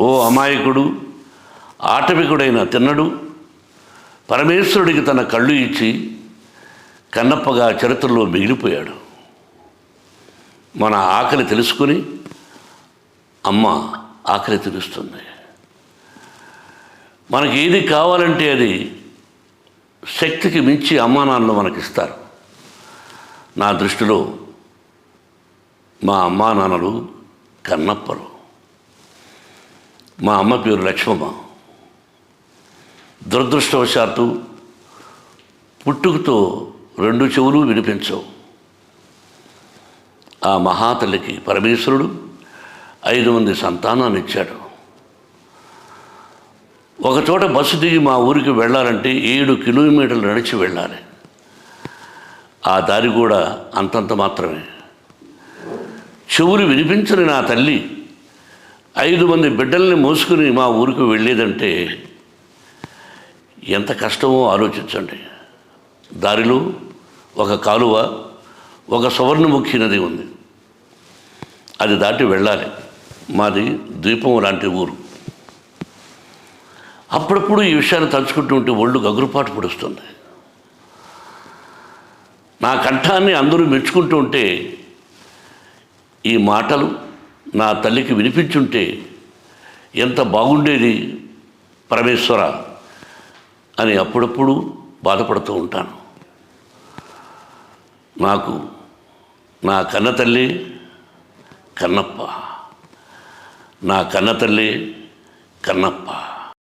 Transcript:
ఓ అమాయకుడు ఆటవికుడైన తిన్నడు పరమేశ్వరుడికి తన కళ్ళు ఇచ్చి కన్నప్పగా చరిత్రలో మిగిలిపోయాడు. మన ఆకలి తెలుసుకుని అమ్మ ఆకలి తెలుస్తుంది మనకి ఏది కావాలంటే అది శక్తికి మించి అమ్మానాన్నలు మనకి మనకిస్తారు. నా దృష్టిలో మా అమ్మా నాన్నలు కన్నప్పలు. మా అమ్మ పేరు లక్ష్మమ్మ. దురదృష్టవశాత్తు పుట్టుకతో రెండు చెవులు వినిపించవు. ఆ మహాతల్లికి పరమేశ్వరుడు ఐదు మంది సంతానాన్ని ఇచ్చాడు ఒకచోట బస్సు దిగి మా ఊరికి వెళ్ళాలంటే ఏడు కిలోమీటర్లు నడిచి వెళ్ళాలి. ఆ దారి కూడా అంతంత మాత్రమే. చెవులు వినిపించని నా తల్లి ఐదు మంది బిడ్డల్ని మోసుకుని మా ఊరికి వెళ్ళేదంటే ఎంత కష్టమో ఆలోచించండి. దారిలో ఒక కాలువ ఒక సువర్ణముఖి నది ఉంది. అది దాటి వెళ్ళాలి. మాది ద్వీపం లాంటి ఊరు. అప్పుడప్పుడు ఈ విషయాన్ని తలుచుకుంటూ ఉంటే ఒళ్ళు గగురుపాటు పొడుస్తుంది. నా కంఠాన్ని అందరూ మెచ్చుకుంటూ ఉంటే ఈ మాటలు నా తల్లికి వినిపించుంటే ఎంత బాగుండేది పరమేశ్వర అని అప్పుడప్పుడు బాధపడుతూ ఉంటాను. నాకు నా కన్న తల్లి కన్నప్ప. నా కన్న తల్లి కన్నప్ప.